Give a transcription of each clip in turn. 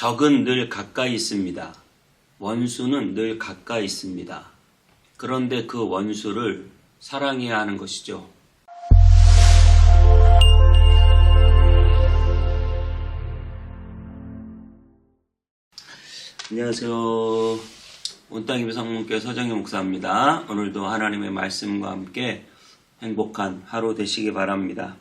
적은 늘 가까이 있습니다. 원수는 늘 가까이 있습니다. 그런데 그 원수를 사랑해야 하는 것이죠. 안녕하세요. 온땅입의 성문교회 서정희 목사입니다. 오늘도 하나님의 말씀과 함께 행복한 하루 되시기 바랍니다.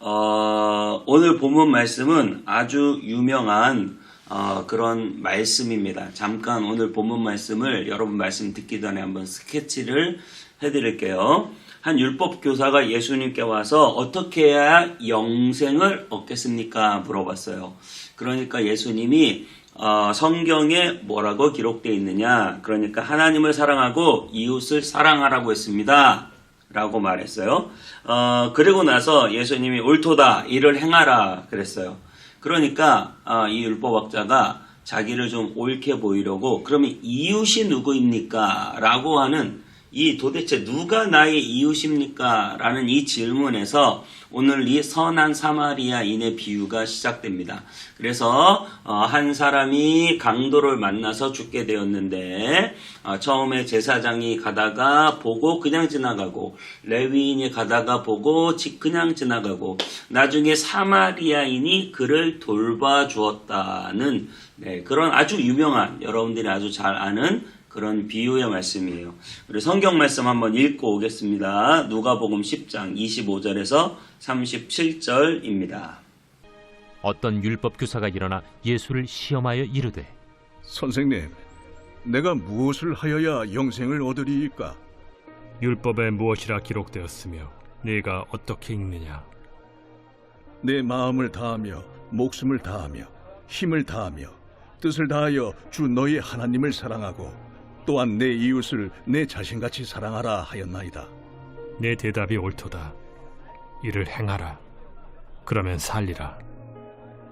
어, 오늘 본문 말씀은 아주 유명한 어, 그런 말씀입니다. 잠깐 오늘 본문 말씀을 여러분 말씀 듣기 전에 한번 스케치를 해드릴게요. 한 율법 교사가 예수님께 와서 어떻게 해야 영생을 얻겠습니까? 물어봤어요. 그러니까 예수님이 어, 성경에 뭐라고 기록되어 있느냐? 그러니까 하나님을 사랑하고 이웃을 사랑하라고 했습니다. 라고 말했어요. 어, 그리고 나서 예수님이 옳도다, 이를 행하라 그랬어요. 그러니까 어, 이 율법학자가 자기를 좀 옳게 보이려고 그러면 이웃이 누구입니까? 라고 하는 이 도대체 누가 나의 이웃입니까? 라는 이 질문에서 오늘 이 선한 사마리아인의 비유가 시작됩니다. 그래서 어, 한 사람이 강도를 만나서 죽게 되었는데 어, 처음에 제사장이 가다가 보고 그냥 지나가고 레위인이 가다가 보고 지- 그냥 지나가고 나중에 사마리아인이 그를 돌봐 주었다는 네, 그런 아주 유명한 여러분들이 아주 잘 아는 그런 비유의 말씀이에요. 우리 성경 말씀 한번 읽고 오겠습니다. 누가복음 10장 25절에서 37절입니다. 어떤 율법 교사가 일어나 예수를 시험하여 이르되 선생님, 내가 무엇을 하여야 영생을 얻으리이까? 율법에 무엇이라 기록되었으며 네가 어떻게 읽느냐 내 마음을 다하며 목숨을 다하며 힘을 다하며 뜻을 다하여 주 너희 하나님을 사랑하고 또한 내 이웃을 내 자신같이 사랑하라 하였나이다. 내 대답이 옳도다 이를 행하라 그러면 살리라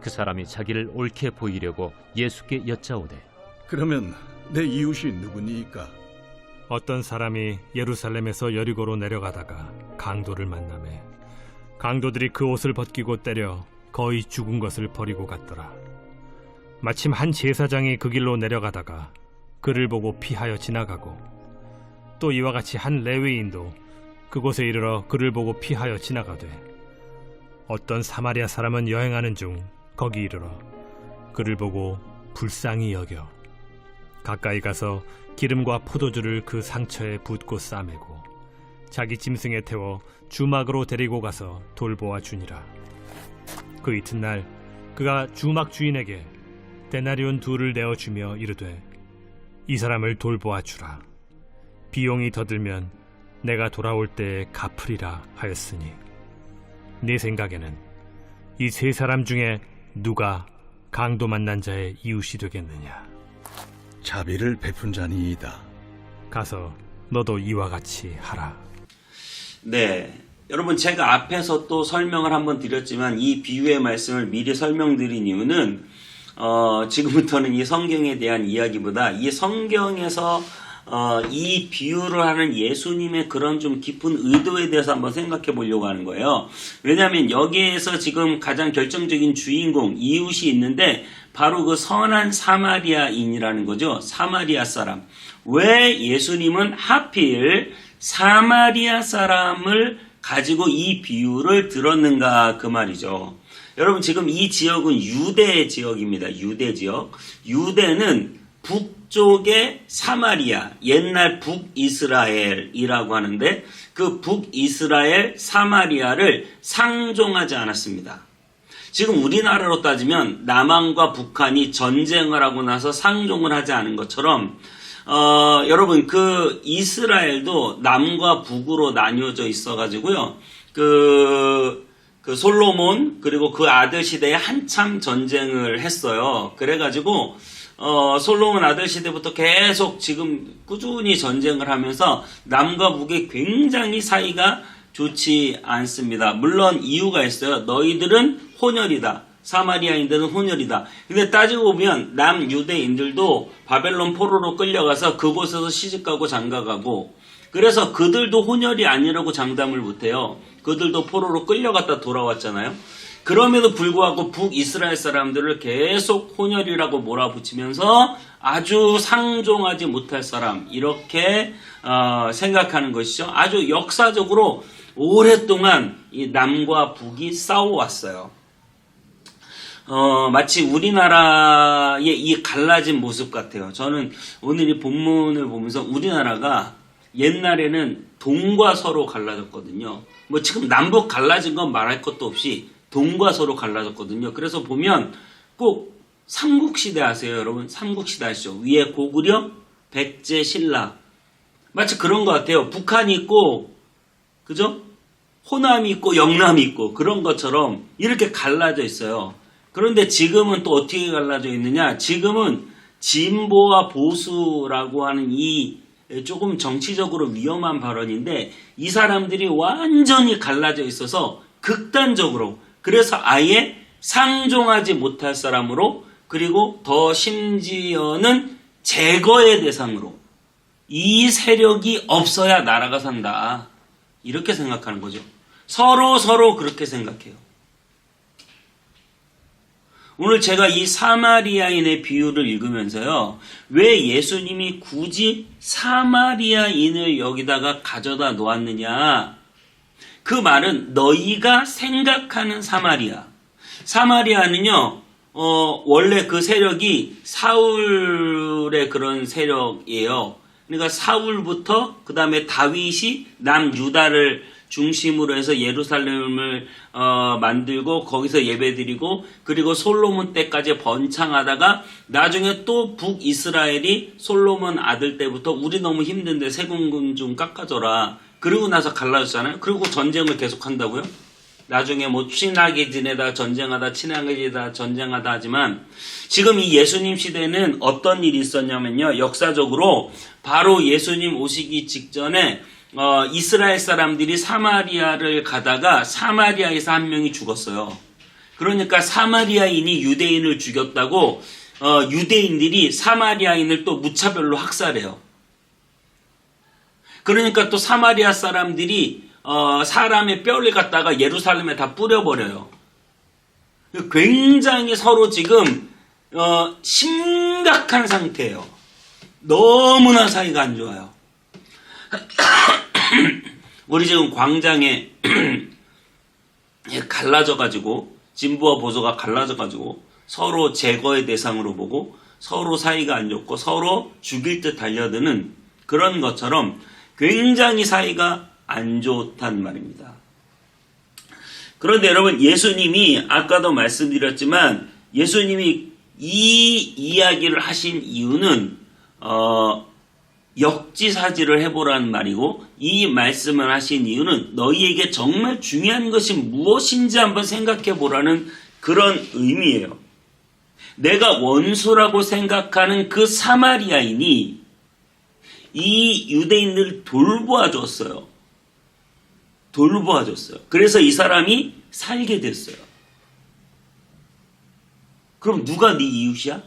그 사람이 자기를 옳게 보이려고 예수께 여짜오되 그러면 내 이웃이 누구니이까? 어떤 사람이 예루살렘에서 여리고로 내려가다가 강도를 만남에 강도들이 그 옷을 벗기고 때려 거의 죽은 것을 버리고 갔더라 마침 한 제사장이 그 길로 내려가다가 그를 보고 피하여 지나가고 또 이와 같이 한 레위인도 그곳에 이르러 그를 보고 피하여 지나가되 어떤 사마리아 사람은 여행하는 중 거기 이르러 그를 보고 불쌍히 여겨 가까이 가서 기름과 포도주를 그 상처에 붓고 싸매고 자기 짐승에 태워 주막으로 데리고 가서 돌보아 주니라. 그 이튿날 그가 주막 주인에게 데나리온 둘을 내어 주며 이르되 이 사람을 돌보아 주라. 비용이 더 들면 내가 돌아올 때에 갚으리라 하였으니 네 생각에는 이 세 사람 중에 누가 강도 만난 자의 이웃이 되겠느냐? 자비를 베푼 자니이다. 가서 너도 이와 같이 하라. 네. 여러분, 제가 앞에서 또 설명을 한번 드렸지만 이 비유의 말씀을 미리 설명드린 이유는, 어, 지금부터는 이 성경에 대한 이야기보다 이 성경에서 어, 이 비유를 하는 예수님의 그런 좀 깊은 의도에 대해서 한번 생각해 보려고 하는 거예요. 왜냐하면 여기에서 지금 가장 결정적인 주인공, 이웃이 있는데 바로 그 선한 사마리아인이라는 거죠. 사마리아 사람. 왜 예수님은 하필 사마리아 사람을 가지고 이 비유를 들었는가 그 말이죠. 여러분 지금 이 지역은 유대 지역입니다. 유대 지역. 유대는 북쪽의 사마리아, 옛날 북이스라엘이라고 하는데 그 북이스라엘 사마리아를 상종하지 않았습니다. 지금 우리나라로 따지면 남한과 북한이 전쟁을 하고 나서 상종을 하지 않은 것처럼 어, 여러분 그 이스라엘도 남과 북으로 나뉘어져 있어 가지고요. 그, 그 솔로몬 그리고 그 아들 시대에 한참 전쟁을 했어요. 그래가지고 어, 솔로몬 아들 시대부터 계속 지금 꾸준히 전쟁을 하면서 남과 북이 굉장히 사이가 좋지 않습니다. 물론 이유가 있어요. 너희들은 혼혈이다. 사마리아인들은 혼혈이다. 근데 따지고 보면 남 유대인들도 바벨론 포로로 끌려가서 그곳에서 시집가고 장가가고 그래서 그들도 혼혈이 아니라고 장담을 못해요. 그들도 포로로 끌려갔다 돌아왔잖아요. 그럼에도 불구하고 북이스라엘 사람들을 계속 혼혈이라고 몰아붙이면서 아주 상종하지 못할 사람 이렇게 어, 생각하는 것이죠. 아주 역사적으로 오랫동안 이 남과 북이 싸워왔어요. 어, 마치 우리나라의 이 갈라진 모습 같아요. 저는 오늘 이 본문을 보면서 우리나라가 옛날에는 동과 서로 갈라졌거든요. 뭐 지금 남북 갈라진 건 말할 것도 없이 동과 서로 갈라졌거든요. 그래서 보면 꼭 삼국시대 아세요, 여러분? 삼국시대 아시죠? 위에 고구려, 백제, 신라. 마치 그런 것 같아요. 북한이 있고, 그죠? 호남이 있고 영남이 있고 그런 것처럼 이렇게 갈라져 있어요. 그런데 지금은 또 어떻게 갈라져 있느냐? 지금은 진보와 보수라고 하는 이 조금 정치적으로 위험한 발언인데 이 사람들이 완전히 갈라져 있어서 극단적으로 그래서 아예 상종하지 못할 사람으로 그리고 더 심지어는 제거의 대상으로 이 세력이 없어야 나라가 산다. 이렇게 생각하는 거죠. 서로 서로 그렇게 생각해요. 오늘 제가 이 사마리아인의 비유를 읽으면서요. 왜 예수님이 굳이 사마리아인을 여기다가 가져다 놓았느냐? 그 말은 너희가 생각하는 사마리아. 사마리아는요. 어, 원래 그 세력이 사울의 그런 세력이에요. 그러니까 사울부터 그 다음에 다윗이 남유다를 중심으로 해서 예루살렘을 어, 만들고 거기서 예배드리고 그리고 솔로몬 때까지 번창하다가 나중에 또 북이스라엘이 솔로몬 아들 때부터 우리 너무 힘든데 세금금 좀 깎아줘라. 그리고 나서 갈라졌잖아요. 그리고 전쟁을 계속한다고요? 나중에 뭐 친하게 지내다 전쟁하다 친하게 지내다 전쟁하다 하지만 지금 이 예수님 시대는 어떤 일이 있었냐면요. 역사적으로 바로 예수님 오시기 직전에 어, 이스라엘 사람들이 사마리아를 가다가 사마리아에서 한 명이 죽었어요. 그러니까 사마리아인이 유대인을 죽였다고 어, 유대인들이 사마리아인을 또 무차별로 학살해요. 그러니까 또 사마리아 사람들이 어, 사람의 뼈를 갖다가 예루살렘에 다 뿌려버려요. 굉장히 서로 지금 어, 심각한 상태예요. 너무나 사이가 안 좋아요. 우리 지금 광장에 갈라져 가지고 진보와 보수가 갈라져 가지고 서로 제거의 대상으로 보고 서로 사이가 안 좋고 서로 죽일 듯 달려드는 그런 것처럼 굉장히 사이가 안 좋단 말입니다. 그런데 여러분 예수님이 아까도 말씀드렸지만 예수님이 이 이야기를 하신 이유는 어, 역지사지를 해보라는 말이고 이 말씀을 하신 이유는 너희에게 정말 중요한 것이 무엇인지 한번 생각해 보라는 그런 의미예요. 내가 원수라고 생각하는 그 사마리아인이 이 유대인들을 돌보아 줬어요. 돌보아 줬어요. 그래서 이 사람이 살게 됐어요. 그럼 누가 네 이웃이야?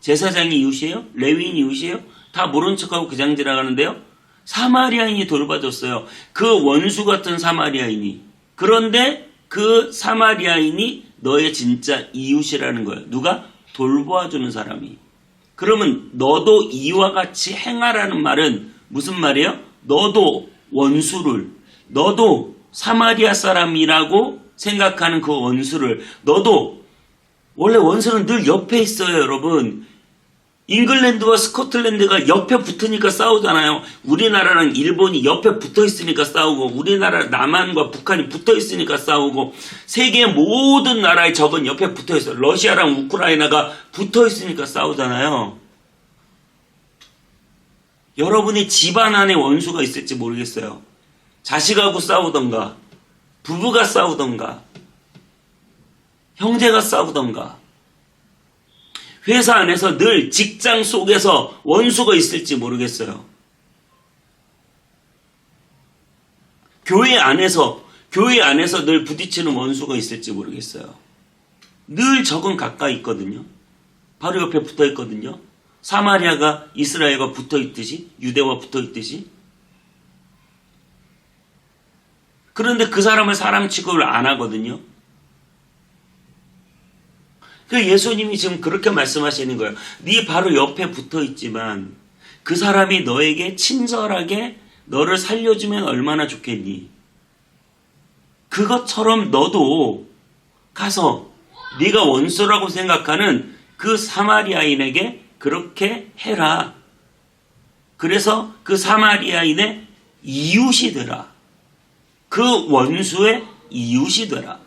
제사장이 이웃이에요? 레위인 이웃이에요? 다 모른 척하고 그냥 지나가는데요. 사마리아인이 돌봐줬어요. 그 원수 같은 사마리아인이. 그런데 그 사마리아인이 너의 진짜 이웃이라는 거예요. 누가? 돌보아주는 사람이. 그러면 너도 이와 같이 행하라는 말은 무슨 말이에요? 너도 원수를, 너도 사마리아 사람이라고 생각하는 그 원수를, 너도 원래 원수는 늘 옆에 있어요, 여러분. 잉글랜드와 스코틀랜드가 옆에 붙으니까 싸우잖아요. 우리나라랑 일본이 옆에 붙어 있으니까 싸우고, 우리나라 남한과 북한이 붙어 있으니까 싸우고, 세계 모든 나라의 적은 옆에 붙어 있어요. 러시아랑 우크라이나가 붙어 있으니까 싸우잖아요. 여러분의 집안 안에 원수가 있을지 모르겠어요. 자식하고 싸우던가, 부부가 싸우던가, 형제가 싸우던가, 회사 안에서 늘 직장 속에서 원수가 있을지 모르겠어요. 교회 안에서, 교회 안에서 늘 부딪히는 원수가 있을지 모르겠어요. 늘 적은 가까이 있거든요. 바로 옆에 붙어 있거든요. 사마리아가 이스라엘과 붙어 있듯이, 유대와 붙어 있듯이. 그런데 그 사람을 사람 취급을 안 하거든요. 그 예수님이 지금 그렇게 말씀하시는 거예요. 네 바로 옆에 붙어 있지만 그 사람이 너에게 친절하게 너를 살려주면 얼마나 좋겠니? 그것처럼 너도 가서 네가 원수라고 생각하는 그 사마리아인에게 그렇게 해라. 그래서 그 사마리아인의 이웃이 되라. 그 원수의 이웃이 되라.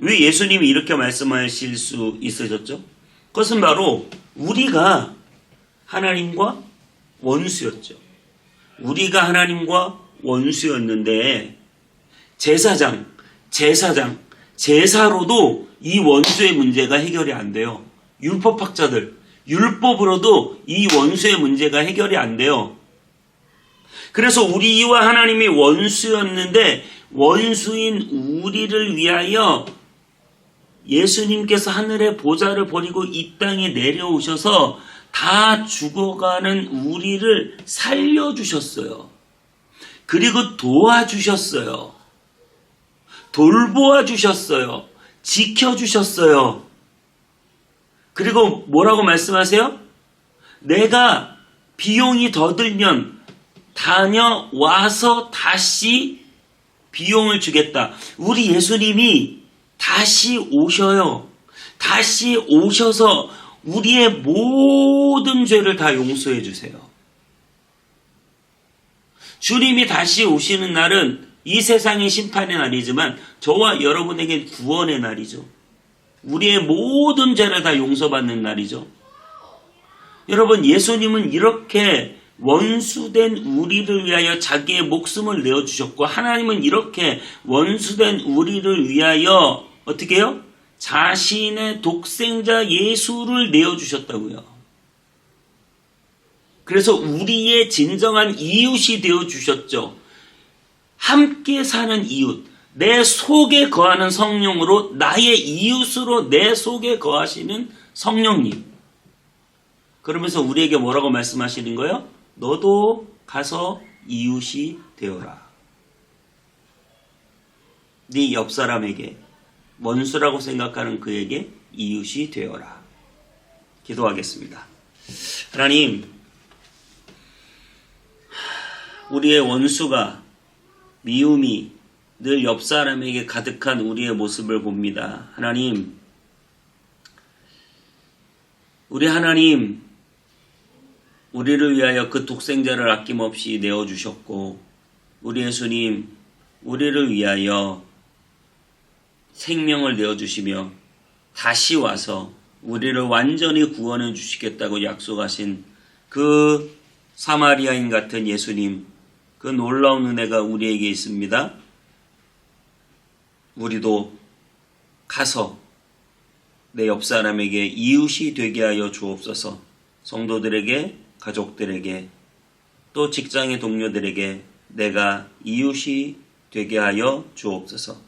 왜 예수님이 이렇게 말씀하실 수 있으셨죠? 그것은 바로 우리가 하나님과 원수였죠. 우리가 하나님과 원수였는데 제사장, 제사장, 제사로도 이 원수의 문제가 해결이 안 돼요. 율법학자들, 율법으로도 이 원수의 문제가 해결이 안 돼요. 그래서 우리와 하나님이 원수였는데 원수인 우리를 위하여 예수님께서 하늘의 보좌를 버리고 이 땅에 내려오셔서 다 죽어가는 우리를 살려주셨어요. 그리고 도와주셨어요. 돌보아 주셨어요. 지켜주셨어요. 그리고 뭐라고 말씀하세요? 내가 비용이 더 들면 다녀와서 다시 비용을 주겠다. 우리 예수님이 다시 오셔요. 다시 오셔서 우리의 모든 죄를 다 용서해 주세요. 주님이 다시 오시는 날은 이 세상의 심판의 날이지만 저와 여러분에게 구원의 날이죠. 우리의 모든 죄를 다 용서받는 날이죠. 여러분, 예수님은 이렇게 원수된 우리를 위하여 자기의 목숨을 내어주셨고, 하나님은 이렇게 원수된 우리를 위하여 어떻게 해요? 자신의 독생자 예수를 내어주셨다고요. 그래서 우리의 진정한 이웃이 되어주셨죠. 함께 사는 이웃, 내 속에 거하는 성령으로 나의 이웃으로 내 속에 거하시는 성령님. 그러면서 우리에게 뭐라고 말씀하시는 거예요? 너도 가서 이웃이 되어라. 네 옆 사람에게 원수라고 생각하는 그에게 이웃이 되어라. 기도하겠습니다. 하나님, 우리의 원수가 미움이 늘 옆 사람에게 가득한 우리의 모습을 봅니다. 하나님, 우리 하나님, 우리를 위하여 그 독생자를 아낌없이 내어주셨고, 우리 예수님, 우리를 위하여 생명을 내어주시며, 다시 와서 우리를 완전히 구원해 주시겠다고 약속하신 그 사마리아인 같은 예수님, 그 놀라운 은혜가 우리에게 있습니다. 우리도 가서 내 옆 사람에게 이웃이 되게 하여 주옵소서. 성도들에게, 가족들에게, 또 직장의 동료들에게 내가 이웃이 되게 하여 주옵소서.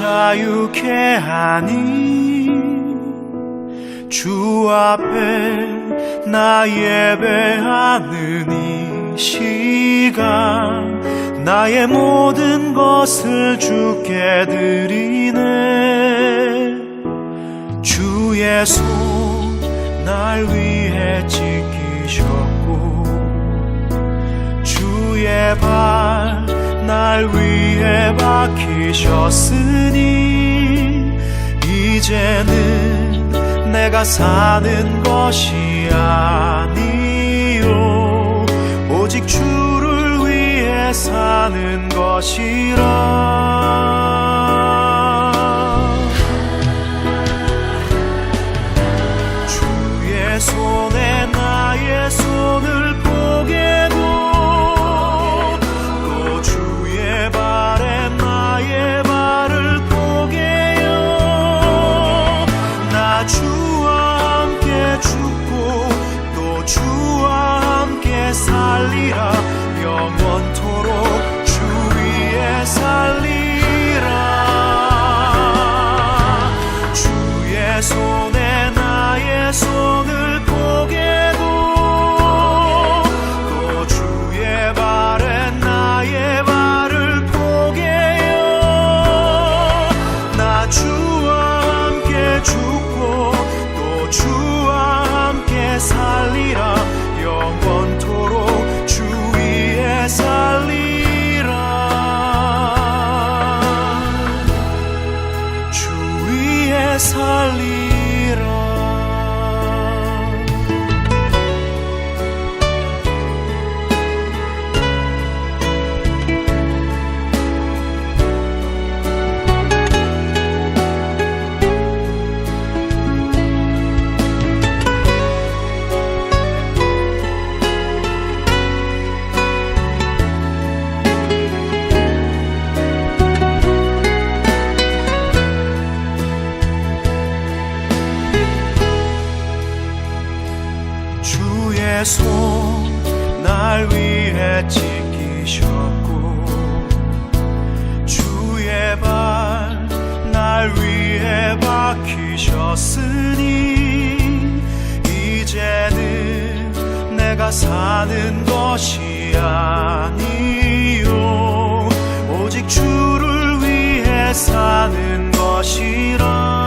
자유케 하니 주 앞에 나 예배하는 이 시간 나의 모든 것을 주께 드리네. 주의 손 날 위해 지키셨고 주의 발 날 위해 박히셨으니 이제는 내가 사는 것이 아니요. 오직 주를 위해 사는 것이라 this 주의 손 날 위해 지키셨고 주의 발 날 위해 박히셨으니 이제는 내가 사는 것이 아니요. 오직 주를 위해 사는 것이라.